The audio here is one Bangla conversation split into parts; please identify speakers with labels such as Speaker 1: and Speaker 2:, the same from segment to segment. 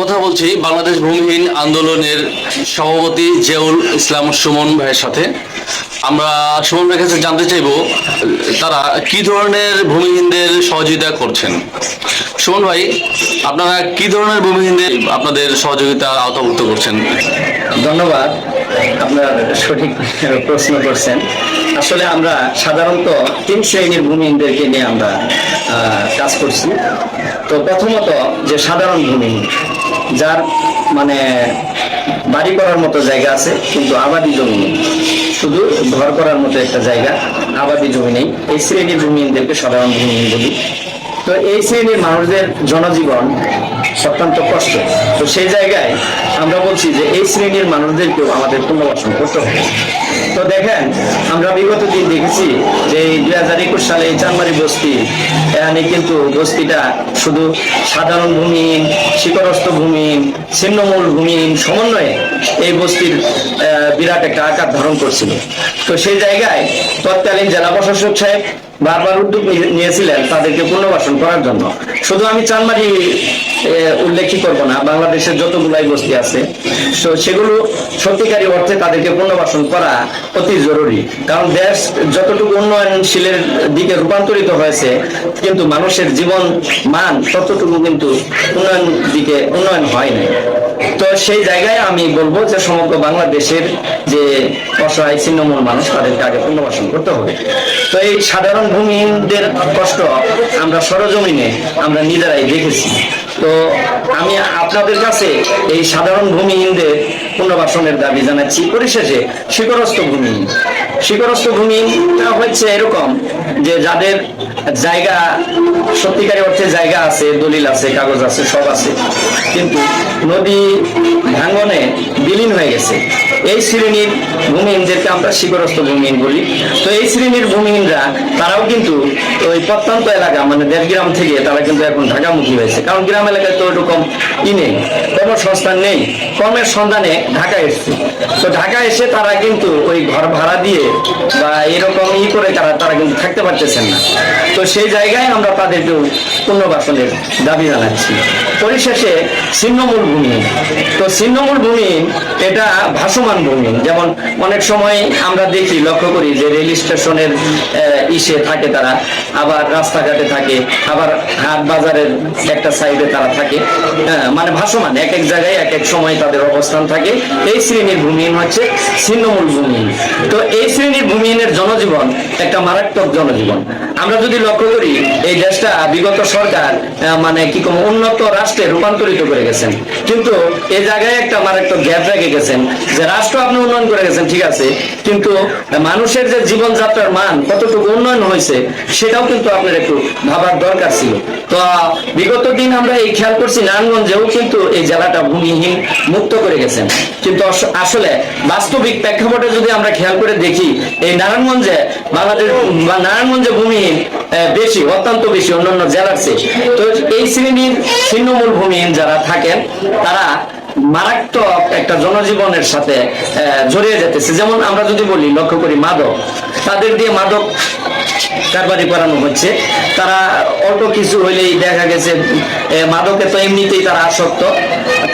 Speaker 1: কথা বলছি, বাংলাদেশ ভূমিহীন আন্দোলনের সভাপতি জিয়াউল ইসলাম সুমন ভাইয়ের সাথে। আমরা সুমন ভাইয়ের কাছে জানতে চাইব, তারা কি ধরনের ভূমিহীনদের সহযোগিতা করছেন? সুমন ভাই, আপনারা কি ধরনের ভূমিহীনদের আপনাদের সহযোগিতা আওতাভুক্ত করছেন?
Speaker 2: ধন্যবাদ, আপনার সঠিক প্রশ্ন করছেন। আসলে আমরা সাধারণত তিন শ্রেণির ভূমিহীনদেরকে নিয়ে আমরা কাজ করছি। তো প্রথমত যে সাধারণ ভূমিহীন যার মানে বাড়ি করার মতো জায়গা আছে, কিন্তু আবাদি জমি নেই। শুধু ঘর করার মতো একটা জায়গা, আবাদি জমি নেই। এই শ্রেণির ভূমিহীনদেরকে সাধারণ ভূমিহীন বলি। তো এই শ্রেণির মানুষদের জনজীবন অত্যন্ত কষ্ট। তো সেই জায়গায় আমরা বলছি যে এই শ্রেণির মানুষদেরকেও আমাদের পুনর্বাসন করতে হবে। তো দেখেন, আমরা বিগত দিন দেখেছি যে দুই হাজার একুশ সালে এই চানমারি বস্তি, এখানে কিন্তু বস্তিটা শুধু সাধারণ ভূমিহীন শিকরস্থ ভূমিহীন, ছিন্নমূল ভূমিহীন সমন্বয়ে এই বস্তির বিরাট একটা আকার ধারণ করছিল। তো সেই জায়গায় তৎকালীন জেলা প্রশাসক সাহেব বারবার উদ্যোগ নিয়েছিলেন তাদেরকে পুনর্বাসন করার জন্য। শুধু আমি চানমারি উল্লেখই করব না, বাংলাদেশের যতগুলাই বস্তি আছে তো সেগুলো সত্যিকারী অর্থে তাদেরকে পুনর্বাসন করা অতি জরুরি। কারণ দেশ যতটুকু উন্নয়নশীলের দিকে রূপান্তরিত হয়েছে, কিন্তু মানুষের জীবন মান ততটুকু কিন্তু উন্নয়ন দিকে উন্নয়ন হয় নাই। তো সেই জায়গায় আমি বলব যে সমগ্র বাংলাদেশের যে অসহায় ছিন্নমূল মানুষ, তাদেরকে আগে পুনর্বাসন করতে হবে। তো এই সাধারণ ভূমিহীনদের কষ্ট আমরা সরজমিনে আমরা নিজেরাই দেখেছি। তো আমি আপনাদের কাছে এই সাধারণ ভূমিহীনদের পুনর্বাসনের দাবি জানাচ্ছি। পরিশেষে শিকরস্থ ভূমিহীন শিকরস্থ ভূমিহীন হচ্ছে এরকম যে যাদের জায়গা সত্যিকারী অর্থে জায়গা আছে, দলিল আছে, কাগজ আছে, সব আছে। কিন্তু নদী ভাঙ্গনে বিলীন হয়ে গেছে। এই শ্রেণির ভূমিহীনদেরকে আমরা শিকরস্থ ভূমিহীন বলি। তো এই শ্রেণির ভূমিহীনরা তারাও কিন্তু ওই প্রত্যন্ত এলাকা মানে দেড় গ্রাম থেকে তারা কিন্তু এখন ঢাকামুখী হয়েছে। কারণ গ্রাম এলাকায় তো ওইরকম ই নেই, কর্মসংস্থান নেই। কর্মের সন্ধানে ঢাকা এসছে। তো ঢাকা এসে তারা কিন্তু ওই ঘর ভাড়া দিয়ে বা এরকম ই করে তারা তারা কিন্তু থাকতে পারতেছেন না। তো সেই জায়গায় আমরা তাদেরকেও পুনর্বাসনের দাবি জানাচ্ছি। পরিশেষে ছিন্নমূল ভূমি। তো ছিন্নমূল ভূমি এটা ভাসমান ভূমি। যেমন অনেক সময় আমরা দেখি লক্ষ্য করি যে রেল স্টেশনের ইসে থাকে তারা আবার রাস্তাঘাটে থাকে আবার হাট বাজারের একটা সাইডে তারা থাকে। হ্যাঁ, মানে ভাসমান এক এক জায়গায় এক এক সময় তাদের অবস্থান থাকে। এই শ্রেণির ভূমিহীন হচ্ছে ছিন্নমূল ভূমিহীন তো এই শ্রেণির ভূমিহীনের জনজীবন একটা মারাত্মক জনজীবন। আমরা যদি লক্ষ্য করি, এই দেশটা বিগত সরকার মানে কি কম, উন্নত রাষ্ট্রে রূপান্তরিত করে গেছেন। কিন্তু এই জায়গায় একটা মারাত্মক গ্যাপ রেখে গেছেন, যে রাষ্ট্র আপনি উন্নয়ন করে গেছেন, ঠিক আছে, কিন্তু মানুষের যে জীবনযাত্রার মান কতটুকু উন্নয়ন হয়েছে, সেটাও কিন্তু আপনার একটু ভাবার দরকার ছিল। তো, বিগত দিন আমরা এই খেয়াল করছি, নারায়ণগঞ্জেও কিন্তু এই জেলাটা ভূমিহীন, মুক্ত করে গেছেন। কিন্তু আসলে বাস্তবিক প্রেক্ষাপটে যদি আমরা খেয়াল করে দেখি, এই নারায়ণগঞ্জে, বাংলাদেশ নারায়ণগঞ্জে ভূমিহীন বেশি, অত্যন্ত বেশি, অন্যান্য জেলার চেয়ে। তো এই শ্রেণির ছিন্নমূল ভূমিহীন যারা থাকেন, তারা মারাত্মক একটা জনজীবনের সাথে জড়িয়ে যেতেছে। যেমন আমরা যদি বলি, লক্ষ্য করি মাদক। তাদের দিয়ে মাদক কারবারি করানো হচ্ছে। তারা অল্প কিছু হইলেই দেখা গেছে মাদকে তো এমনিতেই তারা আসক্ত।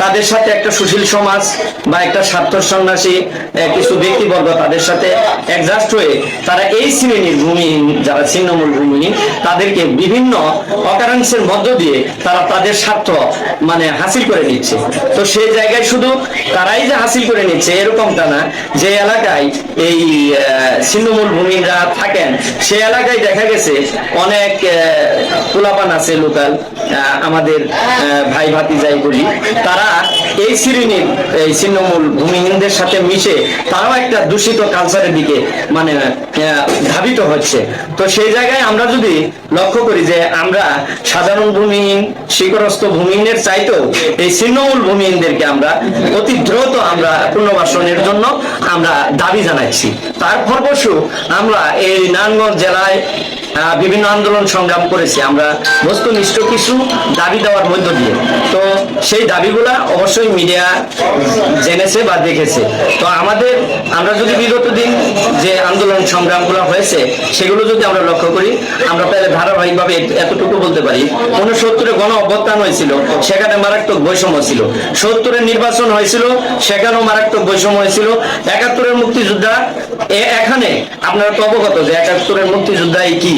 Speaker 2: তাদের সাথে একটা সুশীল সমাজ বা একটা স্বার্থ সন্ন্যাসী কিছু ব্যক্তিবর্গ তাদের সাথে অ্যাডজাস্ট হয়ে তারা এই শ্রেণির ভূমিহীন যারা ছিন্নমূল ভূমিহীন তাদেরকে বিভিন্ন অকারেন্সের মধ্য দিয়ে তারা তাদের স্বার্থ মানে হাসিল করে নিচ্ছে। তো সেই জায়গায় শুধু তারাই যে হাসিল করে নিচ্ছে এরকমটা না। যে এলাকায় এই ছিন্নমূল ভূমিরা থাকেন, সে এলাকায় দেখা গেছে, অনেক পোলাপান আছে লোকাল আমাদের ভাই ভাতি যাই বলি, তারা এই শ্রেণির, এই ছিন্নমূল ভূমিহীনদের সাথে মিশে তারাও একটা দূষিত কালচারের দিকে মানে ধাবিত হচ্ছে। তো সেই জায়গায় আমরা যদি লক্ষ্য করি যে আমরা সাধারণ ভূমিহীন শিকরস্থ ভূমিহীনের চাইতেও এই ছিন্নমূল ভূমিহীনদেরকে আমরা অতি দ্রুত আমরা পুনর্বাসনের জন্য আমরা দাবি জানাচ্ছি। তার ফলপ্রসূ আমরা এই নারায়ণগঞ্জ জেলা আহ, বিভিন্ন আন্দোলন সংগ্রাম করেছি। আমরা বস্তুনিষ্ঠ কিছু দাবি দেওয়ার মধ্য দিয়ে। তো সেই দাবিগুলা অবশ্যই মিডিয়া জেনেছে বা দেখেছে। তো আমাদের আমরা যদি বিগত দিন যে আন্দোলন সংগ্রামগুলো হয়েছে সেগুলো যদি আমরা লক্ষ্য করি আমরা তাহলে ধারাবাহিকভাবে এতটুকু বলতে পারি। উনসত্তরে গণ অভ্যুত্থান হয়েছিল সেখানে মারাত্মক বৈষম্য ছিল। সত্তরের নির্বাচন হয়েছিল সেখানেও মারাত্মক বৈষম্য হয়েছিল। একাত্তরের মুক্তিযোদ্ধা এখানে আপনারা তো অবগত যে একাত্তরের মুক্তিযোদ্ধাই কি,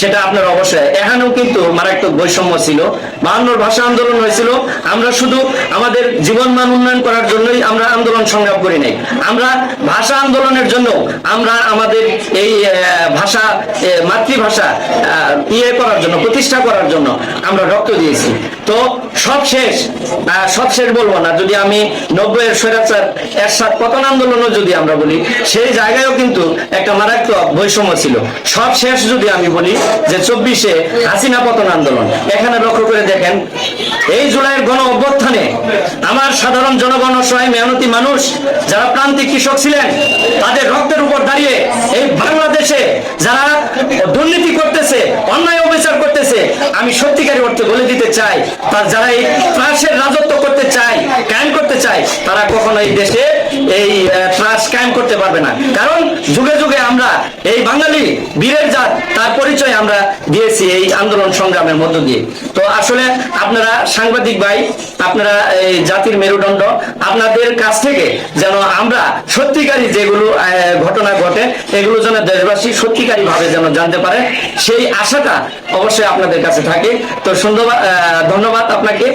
Speaker 2: সেটা আপনারা অবশ্যই। এখানেও কিন্তু মারাত্মক বৈষম্য ছিল। বাহান্নর ভাষা আন্দোলন হয়েছিল। আমরা শুধু আমাদের জীবন মান উন্নয়ন করার জন্যই আমরা আন্দোলন সংগ্রাম করি নাই। আমরা ভাষা আন্দোলনের জন্য আমরা আমাদের এই ভাষা মাতৃভাষা ইয়ে করার জন্য, প্রতিষ্ঠা করার জন্য আমরা রক্ত দিয়েছি। তো সব শেষ। বলব না, যদি আমি নব্বইয়ের স্বৈরাচার এরশাদ পতন যদি আমরা বলি, সেই জায়গায়ও কিন্তু একটা মারাত্মক বৈষম্য ছিল। যদি আমি বলি যে চব্বিশে হাসিনা পতন আন্দোলন। এখানে লক্ষ্য করে দেখেন, এই জুলাইয়ের গণ অভ্যুত্থানে আমার সাধারণ জনগণ অসহায় মেহনতি মানুষ, যারা প্রান্তিক কৃষক ছিলেন, তাদের রক্তের উপর দাঁড়িয়ে এই বাংলাদেশে যারা দুর্নীতি করতেছে আমি সত্যিকারী অর্থে বলে দিতে চাই, তার যারা এই ত্রাসের রাজত্ব করতে চায় কায়েম করতে চায়, তারা কখনো এই দেশে এই ত্রাস কায়েম করতে পারবে না। কারণ যুগে যুগে এই বাঙালি বীরের জাত, তার পরিচয় আমরা দিয়েছি এই আন্দোলন সংগ্রামের মধ্য দিয়ে। তো আসলে আপনারা সাংবাদিক ভাই, আপনারা এই জাতির মেরুদণ্ড, আপনাদের কাছ থেকে যেন আমরা সত্যিকারী যেগুলো ঘটনা ঘটে, এগুলো যেন দেশবাসী সত্যিকারী ভাবে যেন জানতে পারে, সেই আশাটা অবশ্যই আপনাদের কাছে থাকে। তো সুন্দর ধন্যবাদ আপনাকে।